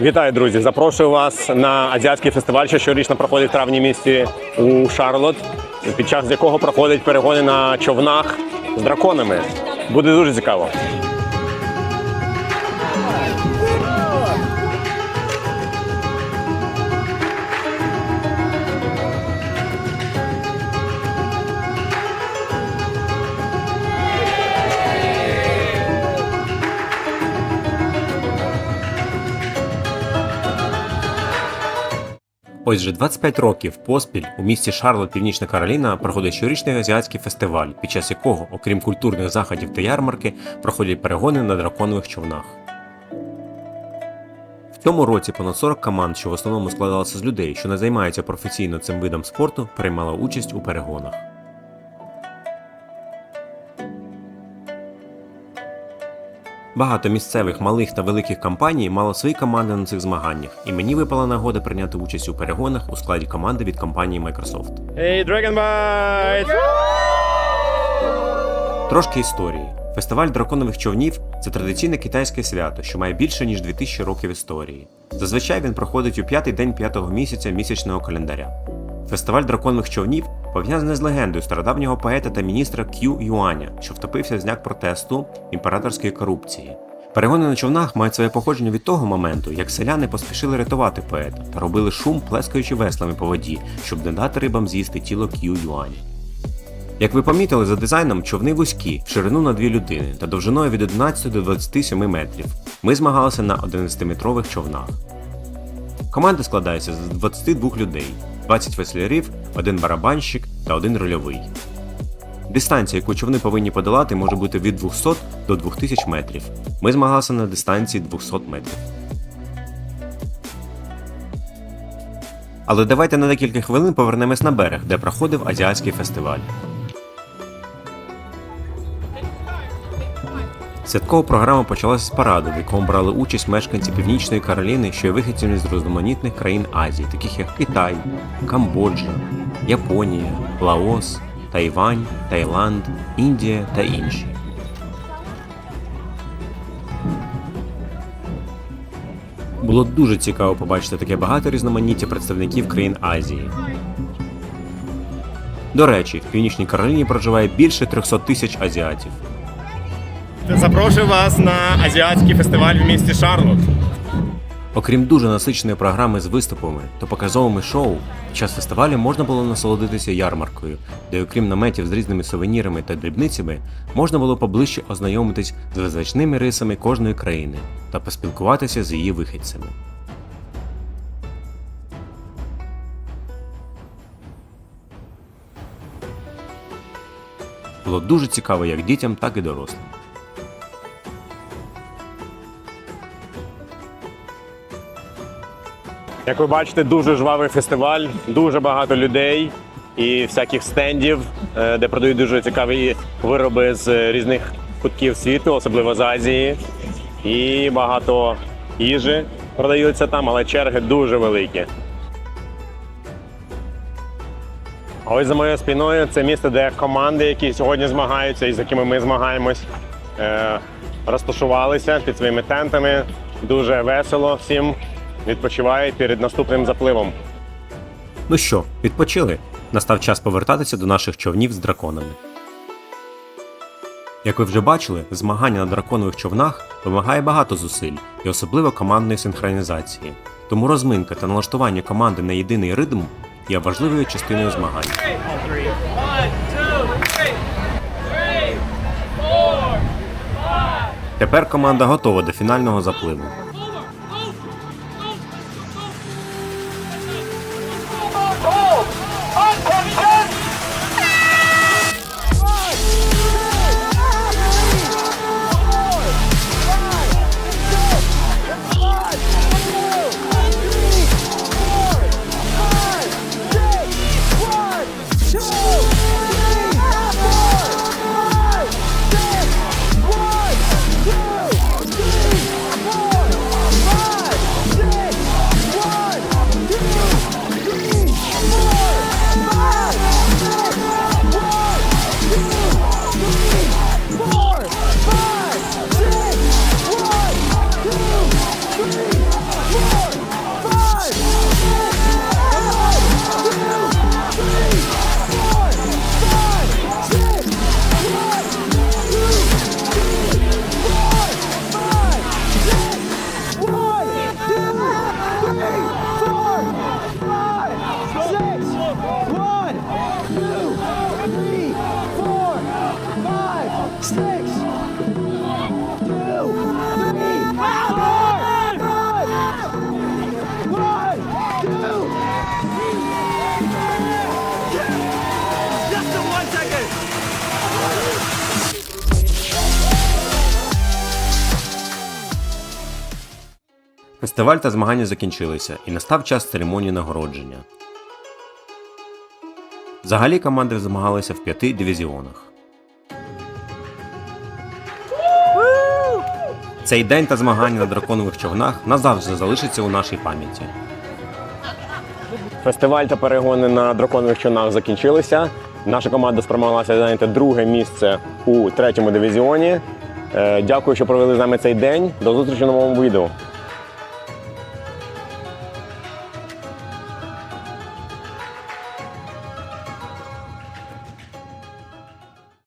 Вітаю, друзі! Запрошую вас на азіатський фестиваль, що щорічно проходить в травні місті у Шарлот, під час якого проходять перегони на човнах з драконами. Буде дуже цікаво. Ось вже 25 років поспіль у місті Шарлот, Північна Кароліна, проходить щорічний азіатський фестиваль, під час якого, окрім культурних заходів та ярмарки, проходять перегони на драконових човнах. В цьому році понад 40 команд, що в основному складалися з людей, що не займаються професійно цим видом спорту, приймала участь у перегонах. Багато місцевих малих та великих компаній мало свої команди на цих змаганнях, і мені випала нагода прийняти участь у перегонах у складі команди від компанії Microsoft. Hey, Dragon Bite! Трошки історії. Фестиваль драконових човнів це традиційне китайське свято, що має більше ніж 2000 років історії. Зазвичай він проходить у п'ятий день п'ятого місяця місячного календаря. Фестиваль драконових човнів пов'язаний з легендою стародавнього поета та міністра К'ю Юаня, що втопився в знак протесту імператорської корупції. Перегони на човнах мають своє походження від того моменту, як селяни поспішили рятувати поета та робили шум, плескаючи веслами по воді, щоб не дати рибам з'їсти тіло К'ю Юаня. Як ви помітили за дизайном, човни вузькі, в ширину на дві людини та довжиною від 11 до 27 метрів. Ми змагалися на 11-метрових човнах. Команда складається з 22 людей, 20 веслярів, один барабанщик та один рольовий. Дистанція, яку човни повинні подолати, може бути від 200 до 2000 метрів. Ми змагалися на дистанції 200 метрів. Але давайте на декілька хвилин повернемось на берег, де проходив азіатський фестиваль. Святкова програма почалася з параду, в якому брали участь мешканці Північної Кароліни, що є вихідцями з різноманітних країн Азії, таких як Китай, Камбоджа, Японія, Лаос, Тайвань, Таїланд, Індія та інші. Було дуже цікаво побачити таке багато різноманіття представників країн Азії. До речі, в Північній Кароліні проживає більше 300 тисяч азіатів. Запрошую вас на азіатський фестиваль в місті Шарлот. Окрім дуже насиченої програми з виступами та показовими шоу, під час фестивалю можна було насолодитися ярмаркою, де, окрім наметів з різними сувенірами та дрібницями, можна було поближче ознайомитись з визначними рисами кожної країни та поспілкуватися з її вихідцями. Було дуже цікаво як дітям, так і дорослим. Як ви бачите, дуже жвавий фестиваль, дуже багато людей і всяких стендів, е, де продають дуже цікаві вироби з різних кутків світу, особливо з Азії. І багато їжі продаються там, але черги дуже великі. А ось за моєю спиною це місце, де команди, які сьогодні змагаються і з якими ми змагаємось, е, розташувалися під своїми тентами. Дуже весело всім відпочивають перед наступним запливом. Ну що, відпочили? Настав час повертатися до наших човнів з драконами. Як ви вже бачили, змагання на драконових човнах вимагає багато зусиль і особливо командної синхронізації. Тому розминка та налаштування команди на єдиний ритм є важливою частиною змагань. Тепер команда готова до фінального запливу. six, Фестиваль та змагання закінчилися, і настав час церемонії нагородження. Взагалі команди змагалися в п'яти дивізіонах. Цей день та змагання на драконових човнах назавжди залишаться у нашій пам'яті. Фестиваль та перегони на драконових човнах закінчилися. Наша команда спромоглася зайняти друге місце у третьому дивізіоні. Е, Дякую, що провели з нами цей день. До зустрічі в новому відео.